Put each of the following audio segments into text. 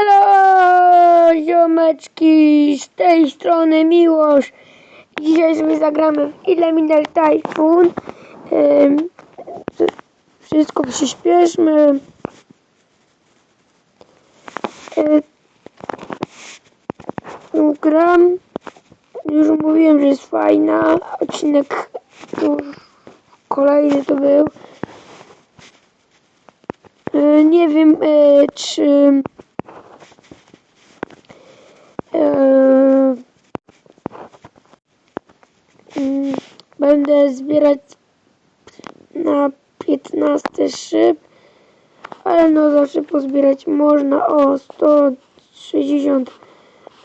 Elo, ziomeczki, z tej strony Miłosz. Dzisiaj sobie zagramy w Elemental Typhoon. Wszystko przyspieszmy. Y, gram. Już mówiłem, że jest fajna. Odcinek już kolejny to był. Y, Nie wiem, y, czy y, mm, będę zbierać na 15 szyb, ale no zawsze pozbierać można o 160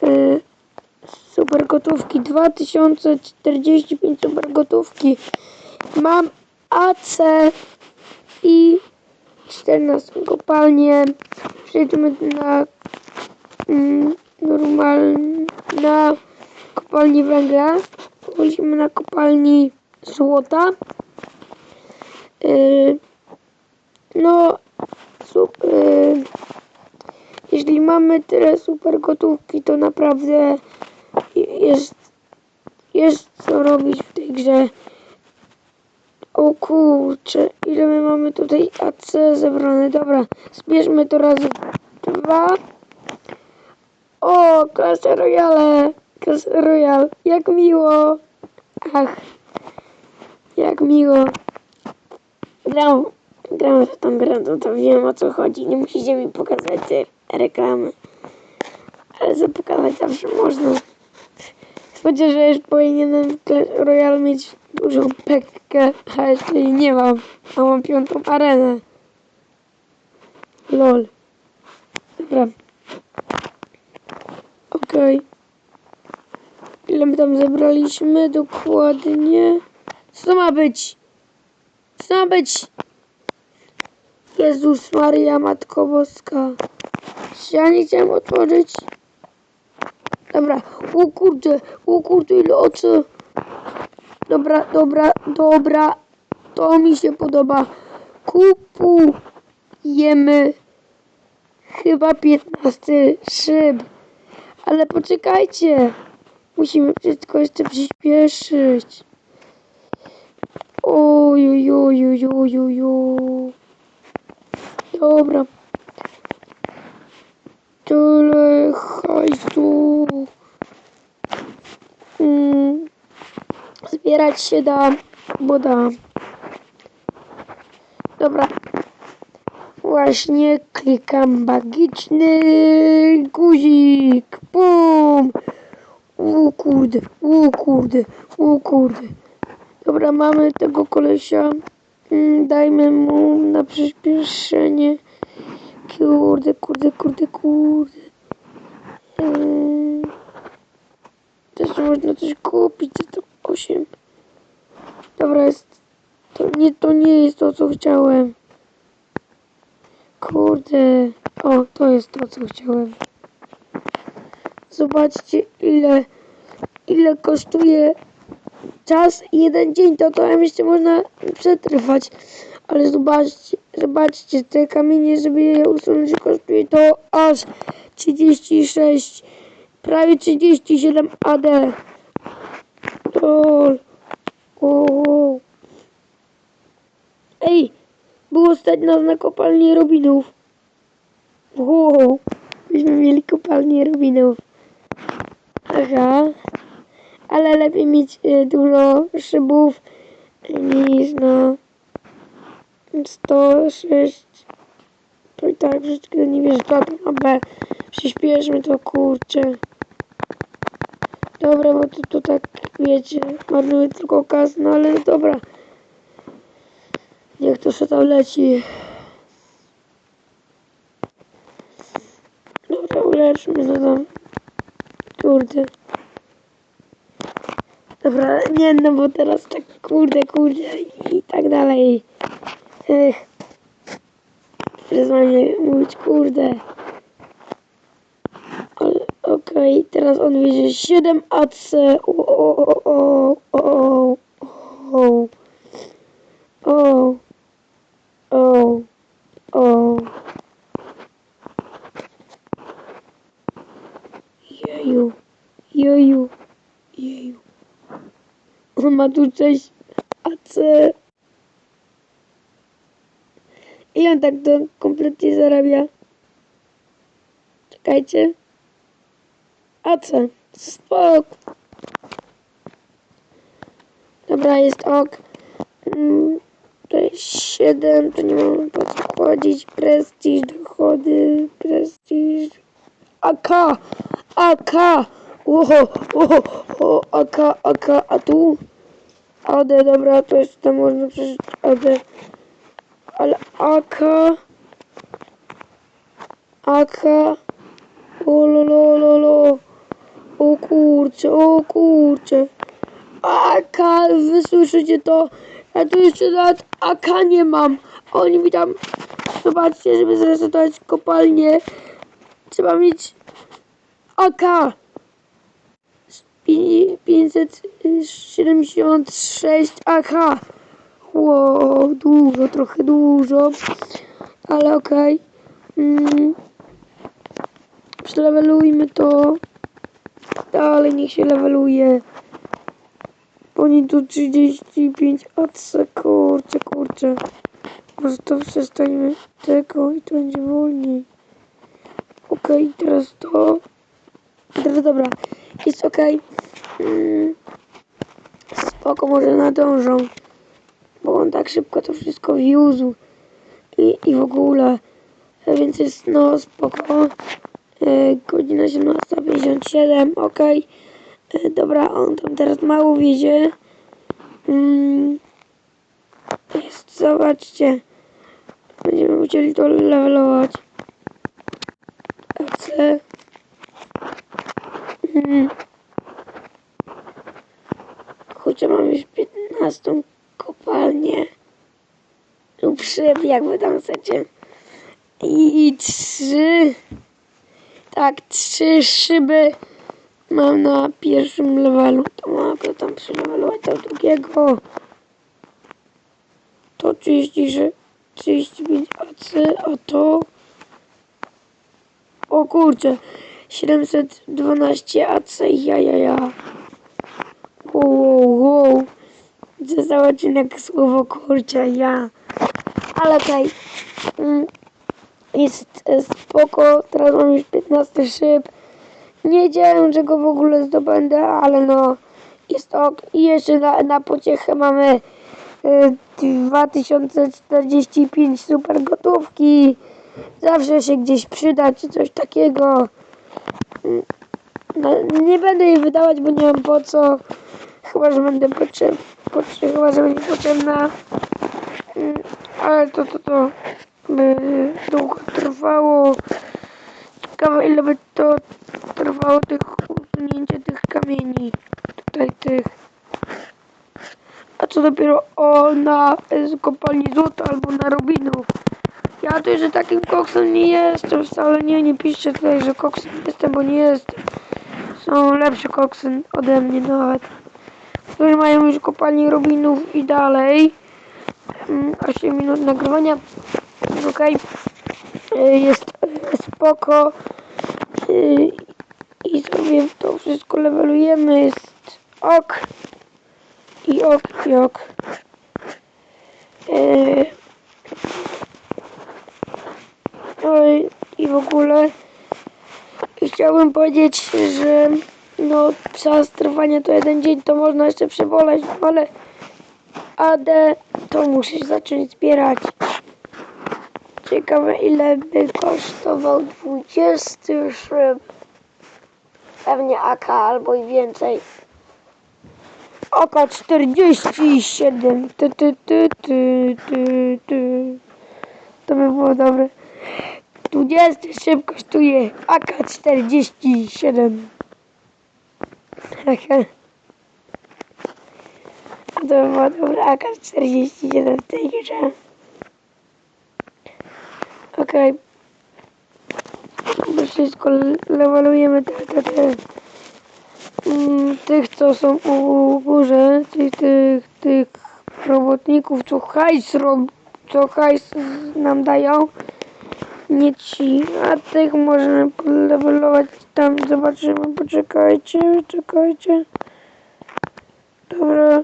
y, super gotówki, 2045 super gotówki. Mam AC i 14 kopalnię. Przejdźmy na mm, normalnie na kopalni węgla. Wchodzimy na kopalni złota. Yy, no, super. Yy, jeśli mamy tyle super gotówki, to naprawdę jest, jest co robić w tej grze. O kurcze, ile my mamy tutaj AC zebrane. Dobra, zbierzmy to razy dwa. O, klasę Royale, klasę Royal, jak miło. Ach, jak miło. Gram, gram w tą grę, no to wiem o co chodzi. Nie musicie mi pokazać te reklamy. Ale co pokazać zawsze można. Chociaż że już powinienem w Clash Royale mieć dużą pekkę, a jeszcze jej nie mam. A mam piątą arenę. Lol. Dobra. Okej. Ile my tam zebraliśmy dokładnie? Co to ma być? Co to ma być? Jezus Maria, Matko Boska. Ja nie chciałem otworzyć? Dobra, o kurde, o kurde, ile oczy. Dobra, dobra, dobra, to mi się podoba. Kupujemy chyba 15 szyb. Ale poczekajcie, musimy wszystko jeszcze przyspieszyć. Ojojojojojojo. Dobra. Tyle hajsu. Mm. Zbierać się da, bo da. Dobra. Właśnie klikam magiczny guzik. Bum. O kurde, o kurde, o kurde. Dobra, mamy tego kolesia. Mm, Dajmy mu na przyspieszenie. Kurde, kurde, kurde, kurde. Eee, Też można coś kupić za to 8. Dobra, jest. To nie, to nie jest to, co chciałem. Kurde. O, to jest to, co chciałem. Zobaczcie, ile, ile kosztuje czas i jeden dzień. To to jeszcze można przetrwać. Ale zobaczcie, zobaczcie, te kamienie, żeby je usunąć, kosztuje to aż 36, prawie 37 AD. Lol. O. Ej, było stać nas na kopalni Robinów. Wow, byśmy mieli kopalnię Robinów. Aha, ale lepiej mieć y, dużo szybów niż no 106. To i tak wszystko nie wiesz, na B. Przyspieszmy to, kurczę. Dobra, bo to, to tak, wiecie, marnuje tylko kas, no ale dobra. Niech to się tam leci. Dobra, uleczmy to tam. Kurde. Dobra, nie no, bo teraz tak kurde, kurde i tak dalej. Ech. Przestań mówić kurde. Okej, teraz on wiedzie 7 AC. O, o, o, o, o, o, o, o, o. Jeju. Jeju. Jeju. On ma tu 6 AC. Ile on tak to kompletnie zarabia? Czekajcie. AC. Spok. Dobra, jest ok. Mm, To jest 7, to nie mam po co chodzić. Prestiż, dochody, prestiż. AK! AK! Oho, oho, o, AK, AK, a tu? AD, dobra, to jeszcze tam można przeżyć AD. Ale AK... AK... O lo, lo, lo, lo. O kurcze, o kurcze. AK, wy słyszycie to? Ja tu jeszcze nawet AK nie mam. Oni mi tam... Zobaczcie, żeby zresetować kopalnię. Trzeba mieć AK. Pi- 576 AK. Wow, dużo, trochę dużo. Ale okej. Mm. Przelevelujmy to. Dalej niech się leveluje. Oni tu 35 AC, kurczę, kurczę. Może to przestańmy tego i to będzie wolniej. Okej, teraz to. Teraz dobra, jest okej. Mm. Spoko, może nadążą. Bo on tak szybko to wszystko wiózł. I, i w ogóle. E, Więc jest no spoko. E, godzina 17.57, okej. E, Dobra, on tam teraz mało wiezie. Mm. Jest, zobaczcie. Będziemy musieli to levelować. AC. Mm. Chociaż mam już 15 kopalnię. Lub szyb, jakby tam chcecie. I, trzy. Tak, trzy szyby mam na pierwszym levelu. To mogę tam przelevelować do drugiego. To 30, 35 AC, a to... O kurczę, 712 AC, ja, ja, ja. Wow, wow. Został odcinek słowo kurczę, ja. Ale okej. Mm, Jest e, spoko, teraz mam już 15 szyb. Nie wiedziałem, że go w ogóle zdobędę, ale no jest ok. I jeszcze na, na pociechę mamy y, 2045 super gotówki. Zawsze się gdzieś przyda, czy coś takiego. No, nie będę jej wydawać, bo nie mam po co. Chyba, że będę potrzeb, potrzeb, chyba, że będzie potrzebna. Mm, Ale to, to, to by długo trwało. Ciekawe, ile by to trwało tych usunięcie tych kamieni. Tutaj tych. A co dopiero o na z kopalni złota albo na rubinów. Ja to jeszcze takim koksem nie jestem wcale. Nie, nie piszcie tutaj, że koksem jestem, bo nie jestem. Są lepsze koksy ode mnie nawet. Którzy mają już kopalnię rubinów i dalej. Mm, 8 minut nagrywania. Y, Jest y, spoko. Y, I sobie to wszystko levelujemy. Jest ok. I ok, i ok. Y, Oj, i w ogóle chciałbym powiedzieć, że no czas trwania to jeden dzień, to można jeszcze przeboleć, no ale AD to muszę zacząć zbierać. Ciekawe ile by kosztował 20 szyb. Pewnie AK albo i więcej. Oka 47. Ty, ty, ty, ty, ty, ty. To by było dobre. 20 szyb kosztuje AK 47. Haha. To by było dobre AK 47 w tej grze. Okej. Okay. Wszystko le- levelujemy te, te, te. Mm, tych, co są u górze, tych, tych, tych robotników, co hajs, rob, co hajs nam dają. Nie ci, a tych możemy podlewelować tam, zobaczymy, poczekajcie, czekajcie. Dobra,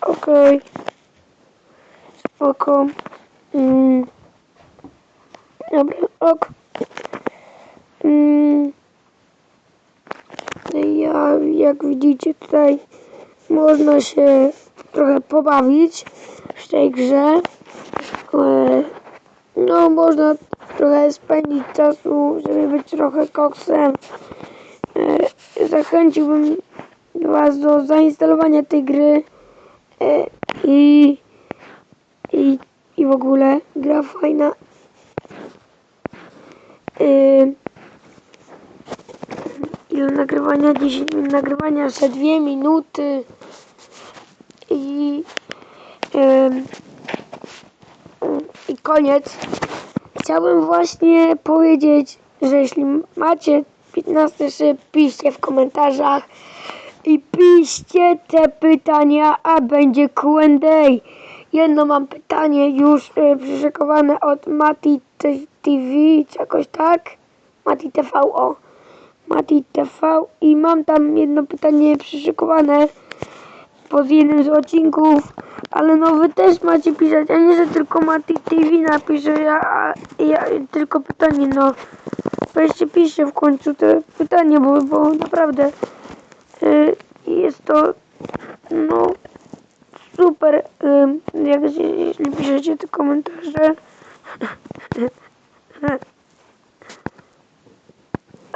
okej, spoko. Mm. Dobra, ok. Mm. Ja, jak widzicie tutaj, można się trochę pobawić w tej grze. E, No, można trochę spędzić czasu, żeby być trochę koksem. E, Zachęciłbym Was do zainstalowania tej gry e, i, i, i w ogóle gra fajna. Ile nagrywania? 10 minut nagrywania, jeszcze 2 minuty i i koniec. Chciałbym właśnie powiedzieć, że jeśli macie 15 szyb, piszcie w komentarzach i piszcie te pytania, a będzie Q&A. Jedno mam pytanie już y, przyszykowane od Mati TV, czy jakoś tak? Mati TV, o. Mati TV i mam tam jedno pytanie przyszykowane pod jednym z odcinków, ale no wy też macie pisać, a nie, że tylko Mati TV napisze, ja, ja tylko pytanie, no weźcie piszcie w końcu te pytanie, bo, bo naprawdę y, jest to no super, y, jak jeśli piszecie te komentarze.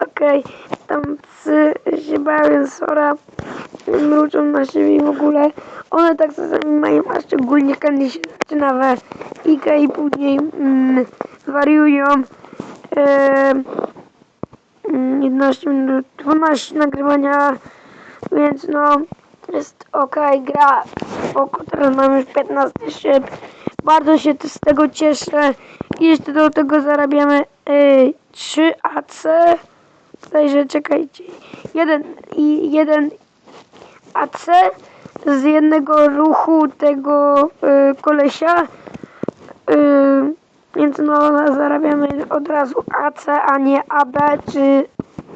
Okej, tam psy się bawią, sora, mruczą na siebie w ogóle. One tak czasami mają, a szczególnie kiedy się zaczyna we Ika i później mm, wariują. Mm, 11 minut, 12 nagrywania, więc no jest okej, gra spoko, teraz mam już 15 szyb. Bardzo się z tego cieszę. I jeszcze do tego zarabiamy y, 3 AC. Także czekajcie. Jeden i jeden AC z jednego ruchu tego y, kolesia. Y, więc no zarabiamy od razu AC, a nie AB, czy,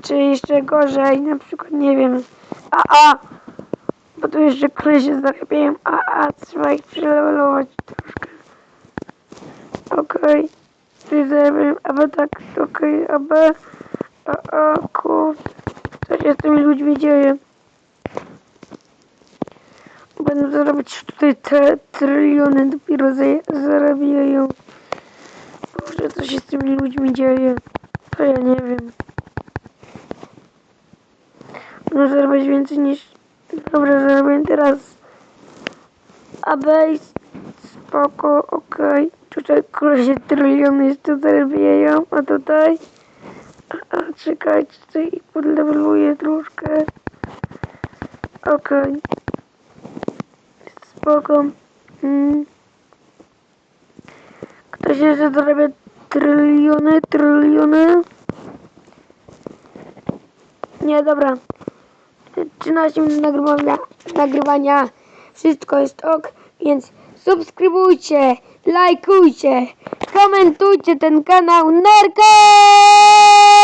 czy jeszcze gorzej, na przykład nie wiem, AA. Bo tu jeszcze kolesie zarabiają AA, trzeba ich przelewelować troszkę. Okej. Okay. Zarabiają AB, tak, okej, okay, AB. A, a kurde, co się z tymi ludźmi dzieje? Będą zarabiać tutaj te tryliony, dopiero za- zarabiają. Boże, co się z tymi ludźmi dzieje? To ja nie wiem. No zarabiać więcej niż... Dobra, zarabiam teraz. A base, spoko, okej. Tutaj kolesie tryliony jeszcze zarabiają, a tutaj... A czekajcie, tutaj podleweluję troszkę. Okej. Spoko. Mm. Ktoś jeszcze zarabia tryliony, tryliony. Nie, dobra. 13 minut nagrywania, nagrywania. Wszystko jest ok, więc subskrybujcie, lajkujcie, komentujcie ten kanał. Narka!